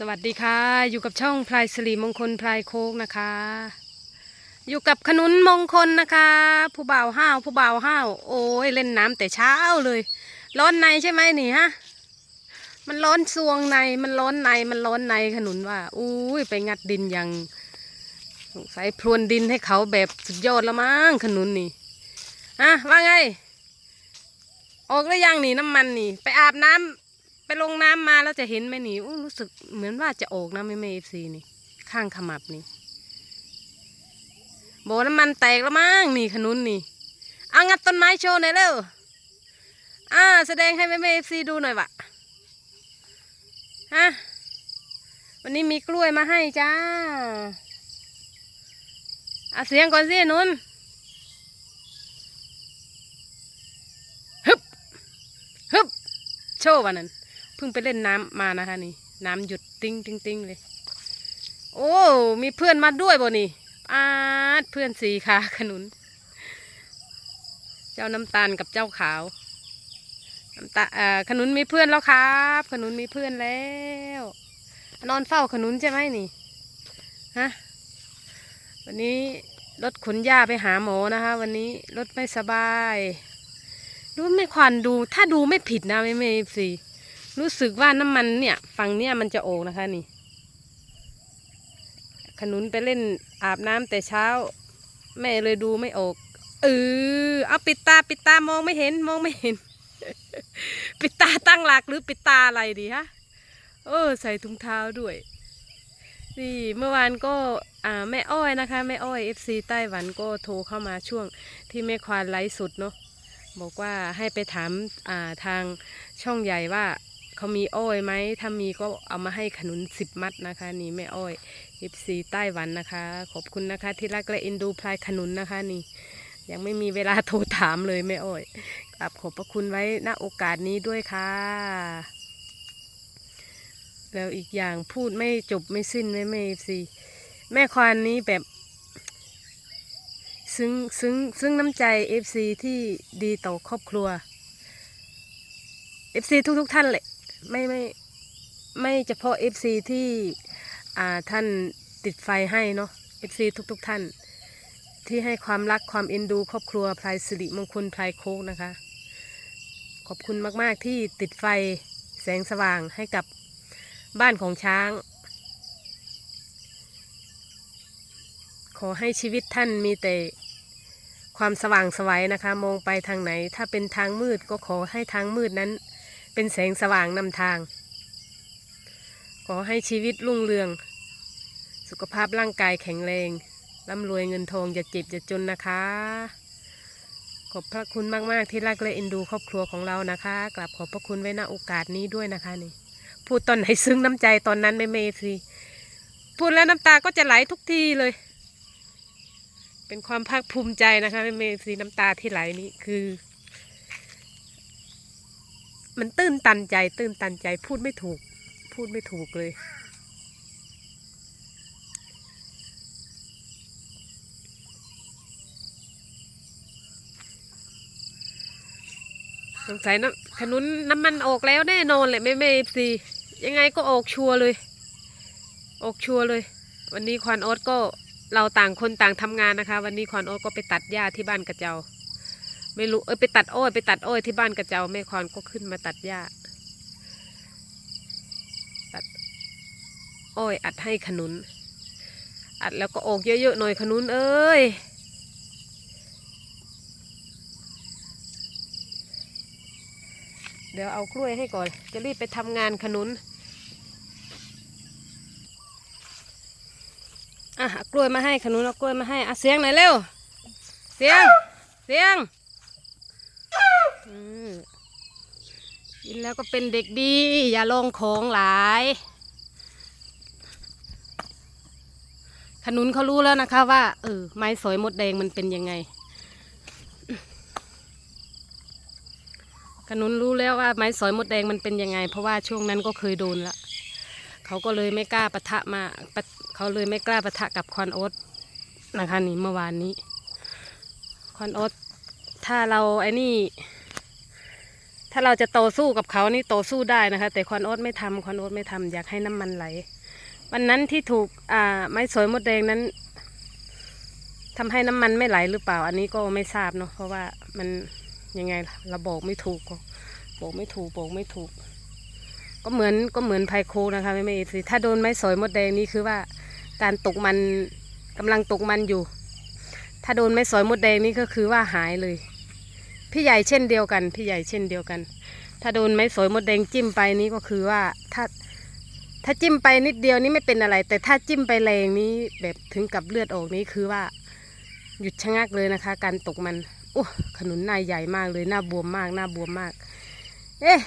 สวัสดีค่ะ อยู่กับช่องพลายสิริมงคลพลายโคกนะคะ อยู่กับขนุนมงคลนะคะ ผู้บ่าวห้าวผู้บ่าวห้าวโอ้ยเล่นน้ำแต่เช้าเลย ร้อนในใช่ไหมนี่ฮะมันร้อนซวงในมันร้อนในมันร้อนในขนุนว่าอุ้ยไปงัดดินอย่างสงสัยพรวนดินให้เขาแบบสุดยอดละมั้งขนุนนี่อะว่าไง ออกแล้วยังนี่น้ำมันนี่ ไปอาบน้ำ ไปลงน้ำมาแล้วจะเห็นไหมนี่อู้รู้สึกเหมือนว่าจะออกนะไม่ไม่เอฟซีนี่ ข้างขมับนี่โบน้ำมันแตกแล้วมั้งนี่ขนุนนี่เอางัดต้นไม้โชว์หน่อยเร็วอ่าแสดงให้แม่แม่เอฟซีดูหน่อยวะฮะวันนี้มีกล้วยมาให้จ้าเอาเสียงก่อนสินุนฮึบฮึบโชว์วันนั้น เพิ่งไปเล่นน้ำมานะคะนี่ น้ำหยุดติ้งติ้งติ้งเลย โอ้ มีเพื่อนมาด้วยบ่นี่อาดเพื่อนสีขาขนุน เจ้าน้ำตาลกับเจ้าขาวน้ำตาเอ่อขนุนมีเพื่อนแล้วครับ ขนุนมีเพื่อนแล้ว นอนเฝ้าขนุนใช่ไหมนี่ฮะวันนี้รถขนหญ้าไปหาหมอนะคะ วันนี้รถไม่สบาย ดูไม่ควันดู ถ้าดูไม่ผิดนะไม่ไม่สิ รู้สึกว่าน้ำมันเนี่ยฝั่งเนี่ยมันจะโอกนะคะนี่ ขนุนไปเล่นอาบน้ำแต่เช้า แม่เลยดูไม่ออกเออเอาปิดตาปิดตามองไม่เห็นมองไม่เห็น ปิดตาตั้งหลักหรือปิดตาอะไรดีฮะเออใส่ถุงเท้าด้วยนี่เมื่อวานก็อ่าแม่อ้อยนะคะแม่อ้อยเอฟซีไต้หวันก็โทรเข้ามาช่วงที่แม่ควานไลฟ์สดเนาะบอกว่าให้ไปถามอ่าทางช่องใหญ่ว่า เขามีอ้อยไหมถ้ามีก็เอามาให้ขนุนสิบมัดนะคะ นี่แม่อ้อยเอฟซีไต้หวันนะคะ ขอบคุณนะคะ ที่รักและเอ็นดูพลายขนุนนะคะนี่ ยังไม่มีเวลาโทรถามเลยแม่อ้อยกราบขอบพระคุณไว้ณโอกาสนี้ด้วยค่ะ แล้วอีกอย่างพูดไม่จบไม่สิ้นแม่แม่เอฟซีแม่ควานนี้แบบซึ้งซึ้งซึ้งน้ำใจ FC ที่ดีต่อครอบครัว FC ทุกทุก ๆ ท่านเลย ไม่ไม่ไม่เฉพาะ FC ที่อ่าท่านติดไฟให้เนาะ FC ทุกทุกๆท่าน ที่ให้ความรักความเอ็นดูครอบครัวพลายสิริมงคลพลายโคกนะคะ ขอบคุณมากๆที่ติดไฟแสงสว่างให้กับบ้านของช้าง ขอให้ชีวิตท่านมีแต่ความสว่างสวัยนะคะ มองไปทางไหน ถ้าเป็นทางมืดก็ขอให้ทางมืดนั้น เป็นแสงสว่างนำทาง ขอให้ชีวิตรุ่งเรือง สุขภาพร่างกายแข็งแรงร่ำรวยเงินทองอย่าเจ็บอย่าจนนะคะ ขอบพระคุณมากๆที่รักและเอ็นดูครอบครัวของเรานะคะกลับขอบพระคุณไว้ณโอกาสนี้ด้วยนะคะนี่พูดตอนไหนซึ้งน้ำใจตอนนั้นไม่เมซีพูดแล้วน้ำตาก็จะไหลทุกทีเลย เป็นความภาคภูมิใจนะคะแม่เมย์สีน้ำตาที่ไหลนี่คือ มันตื้นตันใจ ตื้นตันใจพูดไม่ถูก พูดไม่ถูกเลย สงสัยน้ำขนุนน้ำมันออกแล้วแน่นอนเลยแม่เมย์สียังไงก็ออกชัวร์เลย ออกชัวร์เลย วันนี้ควานโอ๊ตก็เราต่างคนต่างทำงานนะคะ วันนี้ควานโอ๊ตก็ไปตัดหญ้าที่บ้านกระเจ้า ไม่รู้เออไปตัดอ้อยไปตัดอ้อยที่บ้านกระเจ้าแม่ควานก็ขึ้นมาตัดหญ้าตัดอ้อยอัดให้ขนุน อัดแล้วก็ออกเยอะๆหน่อยขนุนเอ้ยเดี๋ยวเอากล้วยให้ก่อน จะรีบไปทำงานขนุน อะเอากล้วยมาให้ขนุนเอากล้วยมาให้อะเสียงหน่อยเร็ว เสียง เสียง กินแล้วก็เป็นเด็กดี อย่าลงของหลาย ขนุนเขารู้แล้วนะคะว่าเออไม้สอยมดแดงมันเป็นยังไง ขนุนรู้แล้วว่าไม้สอยมดแดงมันเป็นยังไง เพราะว่าช่วงนั้นก็เคยโดนละเขาก็เลยไม่กล้าปะทะมาะเขาเลยไม่กล้าปะทะกับคอนโอ๊ตนะคะนี่เมื่อวานนี้คอนโอ๊ตถ้าเราไอ้นี่ ถ้าเราจะโตสู้กับเขานี่โตสู้ได้นะคะ แต่ควันโอ๊ตไม่ทำควันโอ๊ตไม่ทำอยากให้น้ำมันไหล วันนั้นที่ถูกอ่าไม้สอยมดแดงนั้นทำให้น้ำมันไม่ไหลหรือเปล่า อันนี้ก็ไม่ทราบเนาะเพราะว่ามันยังไงล่ะเราบอกไม่ถูกก็บอกไม่ถูกบอกไม่ถูก ก็เหมือนก็เหมือนไพโคนะคะไม่ไม่สิถ้าโดนไม้สอยมดแดงนี่คือว่า การตกมันกำลังตกมันอยู่ ถ้าโดนไม้สอยมดแดงนี่ก็คือว่าหายเลย พี่ใหญ่เช่นเดียวกัน พี่ใหญ่เช่นเดียวกัน ถ้าโดนไม้สอยมดแดงจิ้มไปนี่ก็คือว่าถ้าถ้าจิ้มไปนิดเดียวนี่ไม่เป็นอะไร แต่ถ้าจิ้มไปแรงนี้แบบถึงกับเลือดออกนี่คือว่า หยุดชะงักเลยนะคะ การตกมันโอ้ขนุนนายใหญ่มากเลยหน้าบวมมากหน้าบวมมาก เอ๊ะ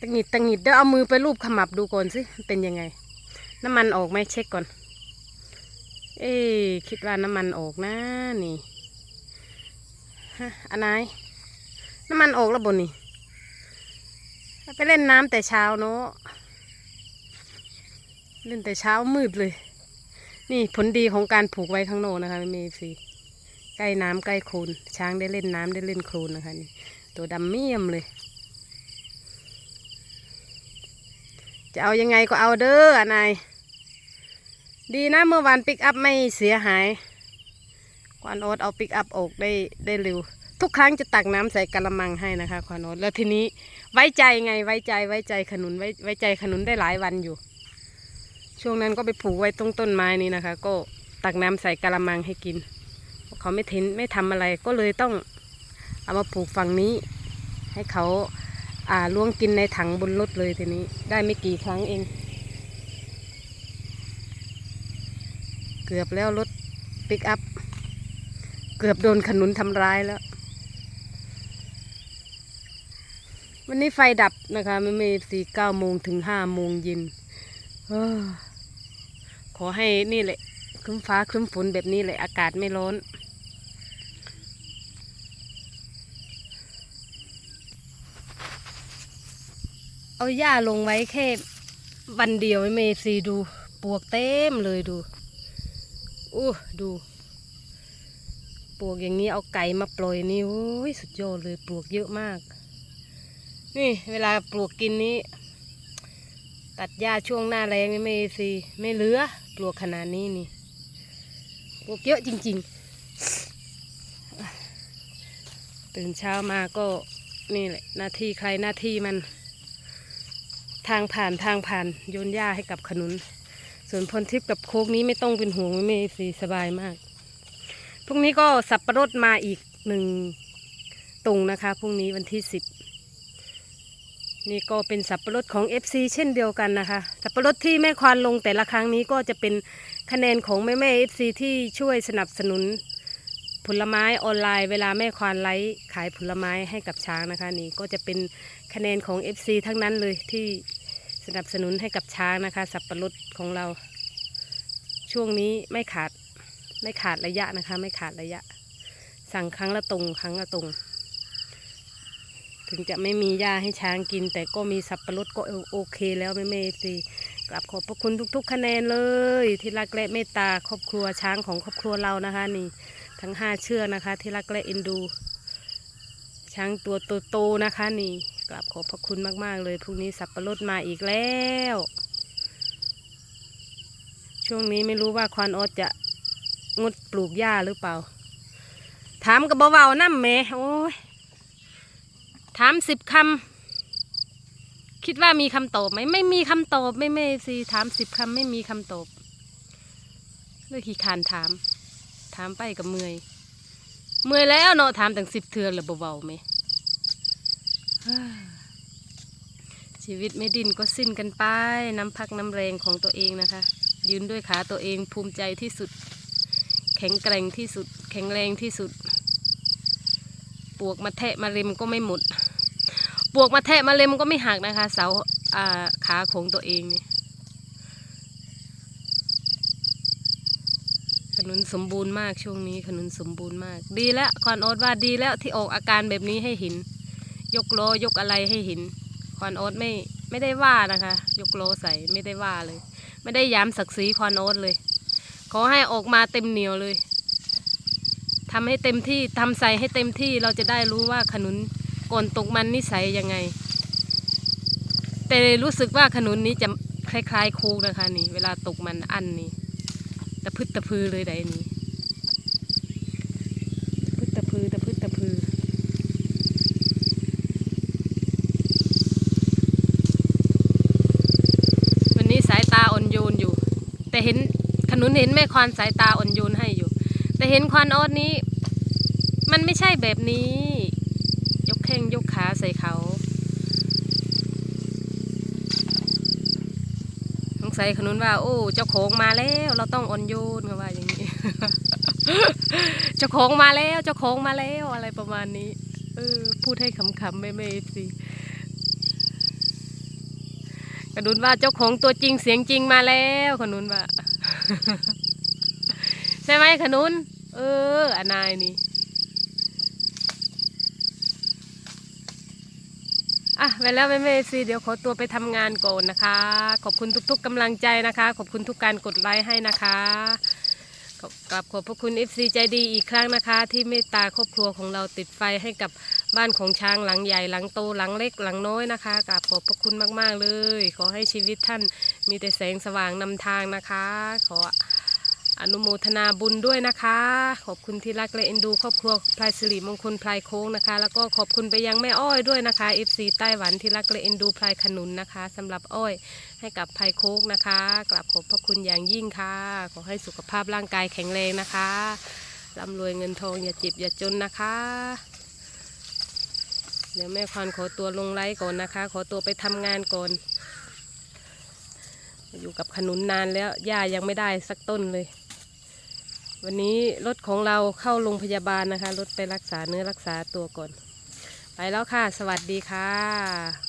ตังหิดตังหิดเดี๋ยวเอามือไปรูปขมับดูก่อนสิเป็นยังไง น้ำมันออกไหมเช็คก่อน เอ๊ะคิดว่าน้ำมันออกนะนี่ ฮะอันไหนน้ำมันออกแล้วบนนี่ไปเล่นน้ำแต่เช้าเนาะเล่นแต่เช้ามืดเลย นี่ผลดีของการผูกไว้ข้างโนนะคะไม่มีสิใกล้น้ำใกล้โคลนช้างได้เล่นน้ำได้เล่นโคลนนะคะนี่ตัวดำเมี่ยมเลย จะเอายังไงก็เอาเด้ออนายดีนะเมื่อวานปิกอัพไม่เสียหาย ควานโอ๊ตเอาปิกอัพออกได้ได้เร็ว ทุกครั้งจะตักน้ำใส่กระมังให้นะคะควานโอ๊ตแล้วทีนี้ไว้ใจไงไว้ใจไว้ใจขนุนไว้ไว้ใจขนุนได้หลายวันอยู่ ช่วงนั้นก็ไปผูกไว้ตรงต้นไม้นี้นะคะ ก็ตักน้ำใส่กระมังให้กิน เขาไม่เทนไม่ทำอะไรก็เลยต้องเอามาผูกฝั่งนี้ ให้เขาอ่าล้วงกินในถังบนรถเลยทีนี้ได้ไม่กี่ครั้งเอง เกือบแล้วรถปิกอัพ เกือบโดนขนุนทำร้ายแล้ว วันนี้ไฟดับนะคะ ไม่ม่สี่เก้าโมงถึงห้าโมงเย็นอขอให้นี่แหละครึ้มฟ้าครึ้มฝนแบบนี้แหละ อากาศไม่ร้อนเอาหญ้าลงไว้แค่วันเดียวไม่เมซีดู ปวกเต็มเลยดูอู้ดู ปลวกอย่างนี้เอาไก่มาปล่อยนี่โอ้ยสุดยอดเลยปลวกเยอะมาก นี่เวลาปลวกกินนี้ ตัดหญ้าช่วงหน้าแรงนี่ไม่สิไม่เหลือปลวกขนาดนี้นี่ปลวกเยอะจริง ๆ ตื่นเช้ามาก็นี่แหละหน้าที่ใครหน้าที่มัน ทางผ่านทางผ่านโยนหญ้าให้กับขนุน ส่วนพรทิพย์กับโคกนี้ไม่ต้องเป็นห่วงไม่เมสีสบายมาก พรุ่งนี้ก็สับปะรดมาอีกหนึ่งตุงนะคะพรุ่งนี้วันที่สิบนี่ก็เป็นสับปะรดของ FC เช่นเดียวกันนะคะ สับปะรดที่แม่ควานลงแต่ละครั้งนี้ก็จะเป็นคะแนนของแม่แม่ FC ที่ช่วยสนับสนุนผลไม้ออนไลน์เวลาแม่ควานไลฟ์ขายผลไม้ให้กับช้างนะคะนี่ก็จะเป็นคะแนนของ FC ทั้งนั้นเลยที่สนับสนุนให้กับช้างนะคะ สับปะรดของเรา ช่วงนี้ไม่ขาด ไม่ขาดระยะนะคะ ไม่ขาดระยะ สั่งครั้งละตรงครั้งละตรง ถึงจะไม่มีหญ้าให้ช้างกิน แต่ก็มีสับปะรดก็โอเคแล้วแม่เมซีกลับขอบพระคุณทุกๆ คะแนนเลย ที่รักและเมตตาครอบครัวช้างของครอบครัวเรานะคะ นี่ ทั้งห้าเชือกนะคะ ที่รักและเอ็นดู ช้างตัวโตๆนะคะ นี่กลับขอบพระคุณมาก ๆ เลยพรุ่งนี้สับปะรดมาอีกแล้ว ช่วงนี้ไม่รู้ว่าควานออสจะ งดปลูกหญ้าหรือเปล่า ถามกับเบาๆน้ำแหม่โอ้ยถามสิบคำคิดว่ามีคำตอบไหมไม่มีคำตอบไม่ไม่สิถามสิบคำไม่มีคำตอบเลยขี้คานถาม ถามไปกับเมื่อย เมื่อยแล้วเนาะถามตั้งสิบเทือนแล้วเบาๆไหมชีวิตไม่ดิ้นก็สิ้นกันไป น้ำพักน้ำแรงของตัวเองนะคะ ยืนด้วยขาตัวเองภูมิใจที่สุด แข็งแกร่งที่สุด แข็งแรงที่สุด ปวกมาแทะมาเล็มก็ไม่หมด ปวกมาแทะมาเล็มก็ไม่หักนะคะ เสาขาของตัวเองนี่ขนุนสมบูรณ์มากช่วงนี้ขนุนสมบูรณ์มาก ดีแล้วคอนโอ๊ตว่าดีแล้วที่ออกอาการแบบนี้ให้เห็น ยกโลยกอะไรให้เห็นคอนโอ๊ตไม่ไม่ได้ว่านะคะ ยกโลใส่ไม่ได้ว่าเลย ไม่ได้ย้ำศักดิ์ศรีคอนโอ๊ตเลย ขอให้ออกมาเต็มเหนียวเลยทำให้เต็มที่ทำใส่ให้เต็มที่เราจะได้รู้ว่าขนุนก่อนตกมันนิสัยยังไง แต่รู้สึกว่าขนุนนี้จะคล้ายๆโคูกนะคะนี่ เวลาตกมันอันนี่ตะพึดตะพือเลยไดนี้ตะพึดตะพือตะพึดตะพือ วันนี้สายตาอ่อนโยนอยู่ แต่เห็นข นุนเห็นแม่ควานสายตาอ่อนโยนให้อยู่ แต่เห็นควานออดนี้ มันไม่ใช่แบบนี้ ยกแข้งยกขาใส่เขาสงสัยขนุนว่า โอ้เจ้าของมาแล้ว เราต้องอ่อนโยนก็ว่าอย่างนี้เจ้าของมาแล้วเจ้าของมาแล้วอะไรประมาณนี้ เออ พูดให้ขำๆไม่ไม่สิขนุนว่าเจ้าของตัวจริงเสียงจริงมาแล้วขนุนว่า ใช่ไหมขนุน เอออนายนี่ อะไปแล้วแม่เมซีเดี๋ยวขอตัวไปทำงานก่อนนะคะ ขอบคุณทุกๆกำลังใจนะคะ ขอบคุณทุกการกดไลค์ให้นะคะขอบกราบขอบพระคุณ FC ใจดีอีกครั้งนะคะ ที่เมตตาครอบครัวของเราติดไฟให้กับ บ้านของช้างหลังใหญ่หลังโตหลังเล็กหลังน้อยนะคะกราบขอบพระคุณมาก ๆ เลย ขอให้ชีวิตท่านมีแต่แสงสว่างนำทางนะคะ ขออนุโมทนาบุญด้วยนะคะ ขอบคุณที่รักและเอ็นดู ครอบครัวพลายสิริมงคลพลายโค้งนะคะ แล้วก็ขอบคุณไปยังแม่อ้อยด้วยนะคะ FC ไต้หวันที่รักและเอ็นดูพลายขนุนนะคะสำหรับอ้อยให้กับพลายโค้งนะคะกราบขอบพระคุณอย่างยิ่งค่ะ ขอให้สุขภาพร่างกายแข็งแรงนะคะร่ำรวยเงินทองอย่าจิบอย่าจนนะคะ เดี๋ยวแม่ควานขอตัวลงไลฟ์ก่อนนะคะ ขอตัวไปทำงานก่อน อยู่กับขนุนนานแล้วหญ้ายังไม่ได้สักต้นเลย วันนี้รถของเราเข้าโรงพยาบาลนะคะ รถไปรักษาเนื้อรักษาตัวก่อน ไปแล้วค่ะ สวัสดีค่ะ